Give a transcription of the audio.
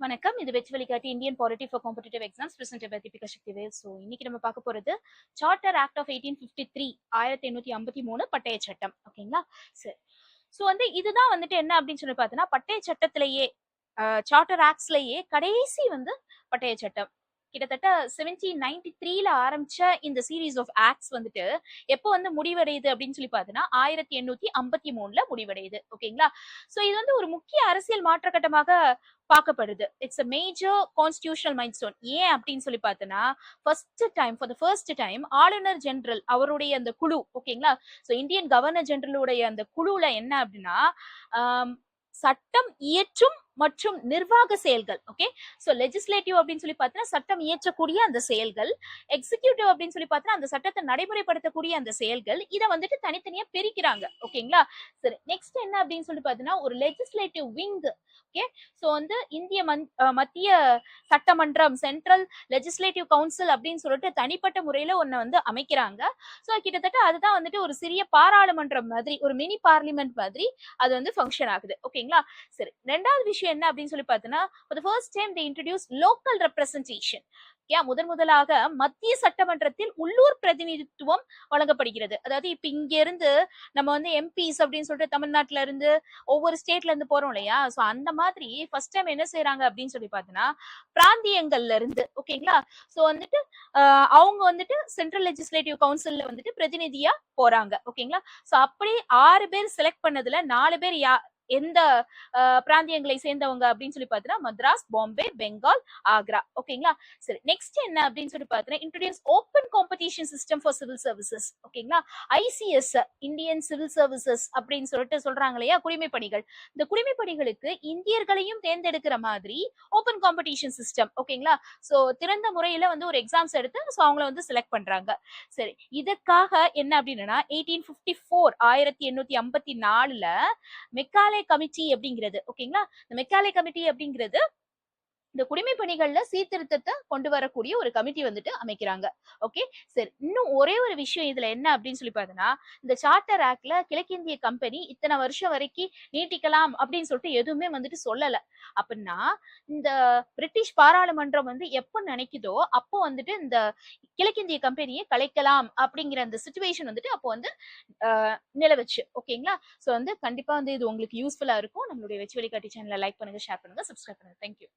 வணக்கம். இது வெச்சு வழிகாட்டி Indian polity for competitive exams present by Deepika Sakthivel so இன்னைக்கு நம்ம பார்க்க போறது charter act of eighteen fifty three ஆயிரத்தி எண்ணூத்தி ஐம்பத்தி மூணு பட்டய சட்டம். ஓகேங்களா சரி. ஸோ வந்து இதுதான் வந்துட்டு என்ன அப்படின்னு சொல்லி பார்த்தீங்கன்னா பட்டய சட்டத்திலேயே சார்ட்டர் ஆக்ட்ஸ்லேயே கடைசி வந்து பட்டய சட்டம். கிட்டத்தட்ட செவன்டீன் நைன்டி த்ரீல ஆரம்பிச்ச இந்த சீரீஸ் ஆஃப் ஆக்ட்ஸ் வந்துட்டு எப்போ வந்து முடிவடையுது அப்படின்னு சொல்லி பார்த்தீங்கன்னா ஆயிரத்தி எண்ணூத்தி ஐம்பத்தி மூணுல முடிவடையுது. ஓகேங்களா? ஸோ இது வந்து ஒரு முக்கிய அரசியல் மாற்றக்கட்டமாக பார்க்கப்படுது. It's a major constitutional milestone ஏன் அப்படின்னு சொல்லி பார்த்தோன்னா first time for the first time ஆளுநர் ஜெனரல் அவருடைய அந்த குழு ஓகேங்களா? ஸோ இந்தியன் கவர்னர் ஜெனரலுடைய அந்த குழுல என்ன அப்படின்னா சட்டம் இயற்றும் மற்றும் நிர்வாக செயல்கள் ஓகே ஸோ லெஜிஸ்லேட்டிவ் அப்படின்னு சொல்லி பார்த்தீங்கன்னா சட்டம் இயற்றக்கூடிய அந்த செயல்கள் எக்ஸிக்யூட்டிவ் அப்படின்னு சொல்லி பார்த்தீங்கன்னா அந்த சட்டத்தை நடைமுறைப்படுத்தக்கூடிய அந்த செயல்கள் இதை வந்துட்டு தனித்தனியா பிரிக்கிறாங்க ஓகேங்களா சரி நெக்ஸ்ட் என்ன அப்படின்னு சொல்லி பார்த்தீங்கன்னா ஒரு லெஜிஸ்லேட்டிவ் விங் ஓகே ஸோ வந்து இந்திய மந் மத்திய சட்டமன்றம் சென்ட்ரல் லெஜிஸ்லேட்டிவ் கவுன்சில் அப்படின்னு சொல்லிட்டு தனிப்பட்ட முறையில ஒன்னு வந்து அமைக்கிறாங்க. ஸோ கிட்டத்தட்ட அதுதான் வந்துட்டு ஒரு சிறிய பாராளுமன்றம் மாதிரி ஒரு மினி பார்லிமெண்ட் மாதிரி அது வந்து ஃபங்க்ஷன் ஆகுது ஓகேங்களா சரி ரெண்டாவது விஷயம் என்ன அப்படின்னு சொல்லி பார்த்தோன்னா first time the introduce local introduced local okay முதன் முதலாக மத்திய சட்டமன்றத்தில் உள்ளூர் பிரதிநிதித்துவம் வழங்கப்படுகிறது. அதாவது இப்ப இங்க இருந்து நம்ம வந்து எம்பிஸ் அப்படின்னு சொல்லிட்டு தமிழ்நாட்டுல இருந்து ஒவ்வொரு ஸ்டேட்ல இருந்து போறோம் இல்லையா? சோ அந்த மாதிரி ஃபர்ஸ்ட் டைம் என்ன செய்யறாங்க அப்படின்னு சொல்லி பாத்தீங்கன்னா பிராந்தியங்கள்ல இருந்து ஓகேங்களா சோ வந்துட்டு அவங்க வந்துட்டு சென்ட்ரல் லெஜிஸ்லேட்டிவ் கவுன்சில்ல வந்துட்டு பிரதிநிதியா போறாங்க ஓகேங்களா சோ அப்படி ஆறு பேர் செலக்ட் பண்ணதுல நாலு பேர் யா எந்த பிராந்தியங்களை சேர்ந்தவங்க அப்படின்னு சொல்லி பார்த்தீங்கன்னா மദ്രാஸ் பாம்பே பெங்கால் ஆக்ரா. ஓகேங்களா? சரி நெக்ஸ்ட் என்ன அப்படின்னு சொல்லி பார்த்தீங்கன்னா introduce open competition system for civil services ஓகேங்களா? ஐசிஎஸ் இந்தியன் சிவில் சர்வீசஸ் அப்படின்னு சொல்லிட்டு சொல்றாங்க இல்லையா? குடிமை பணிகள் இந்த குடிமை பணிகளுக்கு இந்தியர்களையும் தேர்ந்தெடுக்கிற மாதிரி ஓப்பன் காம்படிஷன் சிஸ்டம் ஓகேங்களா? சோ திறந்த முறையில வந்து ஒரு எக்ஸாம்ஸ் எடுத்து ஸோ அவங்கள வந்து செலக்ட் பண்றாங்க. சரி இதற்காக என்ன அப்படின்னா எயிட்டீன் ஃபிஃப்டி ஃபோர் ஆயிரத்தி எண்ணூத்தி ஐம்பத்தி நாலுல மெக்காலே கமிட்டி அப்படிங்கிறது ஓகேங்களா இந்த மெக்காலே கமிட்டி அப்படிங்கிறது இந்த குடிமை பணிகள்ல சீர்திருத்தத்தை கொண்டு வரக்கூடிய ஒரு கமிட்டி வந்துட்டு அமைக்கிறாங்க. ஓகே? சரி இன்னும் ஒரே ஒரு விஷயம் இதுல என்ன அப்படின்னு சொல்லி பார்த்தோன்னா இந்த சார்ட்டர் ஆக்ட்ல கிழக்கிந்திய கம்பெனி இத்தனை வருஷம் வரைக்கும் நீட்டிக்கலாம் அப்படின்னு சொல்லிட்டு எதுவுமே வந்துட்டு சொல்லல. அப்படின்னா இந்த பிரிட்டிஷ் பாராளுமன்றம் வந்து எப்போ நினைக்குதோ அப்போ வந்துட்டு இந்த கிழக்கிந்திய கம்பெனியை கலைக்கலாம் அப்படிங்கிற அந்த சுச்சுவேஷன் வந்துட்டு அப்போ வந்து நிலவச்சு நிலவுச்சு. ஓகேங்களா? ஸோ வந்து கண்டிப்பா வந்து இது உங்களுக்கு யூஸ்ஃபுல்லா இருக்கும். நம்மளுடைய வெச்சு வழிகாட்டி சேனலை லைக் பண்ணுங்க ஷேர் பண்ணுங்க சப்ஸ்கிரைப் பண்ணுங்க. தேங்க்யூ